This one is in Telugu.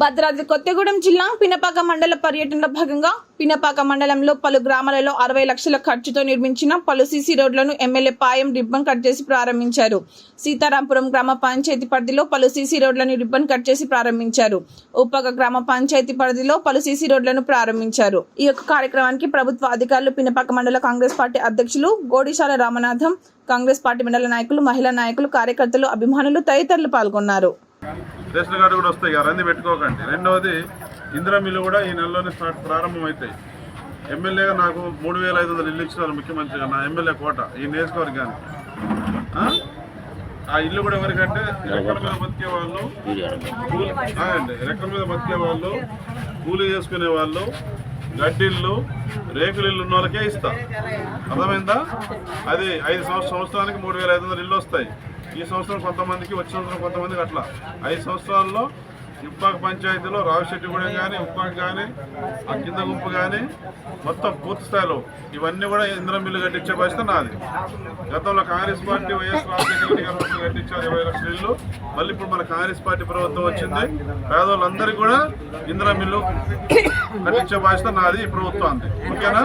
భద్రాద్రి కొత్తగూడెం జిల్లా పినపాక మండల పర్యటనలో భాగంగా పినపాక మండలంలో పలు గ్రామాలలో అరవై లక్షల ఖర్చుతో నిర్మించిన పలు సీసీ రోడ్లను ఎమ్మెల్యే పాయం రిబ్బన్ కట్ చేసి ప్రారంభించారు. సీతారాంపురం గ్రామ పంచాయతీ పరిధిలో పలు సీసీ రోడ్లను రిబ్బన్ కట్ చేసి ప్రారంభించారు. ఉప్పక గ్రామ పంచాయతీ పరిధిలో పలు సీసీ రోడ్లను ప్రారంభించారు. ఈ యొక్క కార్యక్రమానికి ప్రభుత్వ అధికారులు పినపాక మండల కాంగ్రెస్ పార్టీ అధ్యక్షులు గోడిశాల రామనాథం కాంగ్రెస్ పార్టీ మండల నాయకులు మహిళా నాయకులు కార్యకర్తలు అభిమానులు తదితరులు పాల్గొన్నారు. రేషన్ కార్డు కూడా వస్తాయి ఇక రంది పెట్టుకోకండి. రెండవది ఇందిరా మిల్లు కూడా ఈ నెలలోనే స్టార్ట్ ప్రారంభం అవుతాయి ఎమ్మెల్యేగా నాకు మూడు వేల ఐదు వందలు ఇల్లు ఇచ్చినారు ముఖ్యమంత్రిగా నా ఎమ్మెల్యే కోట ఈ నియోజకవర్గానికి. ఆ? ఆ ఇల్లు కూడా ఎవరికంటే రెక్కల మీద బతికే వాళ్ళు కూలి రెక్కల మీద బతికే వాళ్ళు కూలీ చేసుకునే వాళ్ళు గడ్డిళ్ళు రేకులు ఇల్లు ఉన్న వాళ్ళకే ఇస్తా. అర్థమైందా? అది ఐదు సంవత్సరం సంవత్సరానికి మూడు వేల ఐదు వందలు ఇల్లు వస్తాయి. ఈ సంవత్సరం కొంతమందికి వచ్చే సంవత్సరం కొంతమందికి అట్లా ఐదు సంవత్సరాల్లో ఉప్పాక పంచాయతీలో రావిశెట్టిగూడెం కానీ ఉప్పాక కానీ ఆ కింద గుంపు కానీ మొత్తం పూర్తి స్థాయిలో ఇవన్నీ కూడా ఇంద్రం బిల్లు కట్టించే పరిస్థితి నాది గతంలో Congress party YS Rajasekhara Reddy garu కట్టించారు ఇరవై లక్షల ఇల్లు మళ్ళీ ఇప్పుడు మన కాంగ్రెస్ పార్టీ ప్రభుత్వం వచ్చింది పేదవాళ్ళందరికీ కూడా ఇందిరా బిల్లు కట్టించే బాధ్యత నాది ఈ ప్రభుత్వం అంది ఓకేనా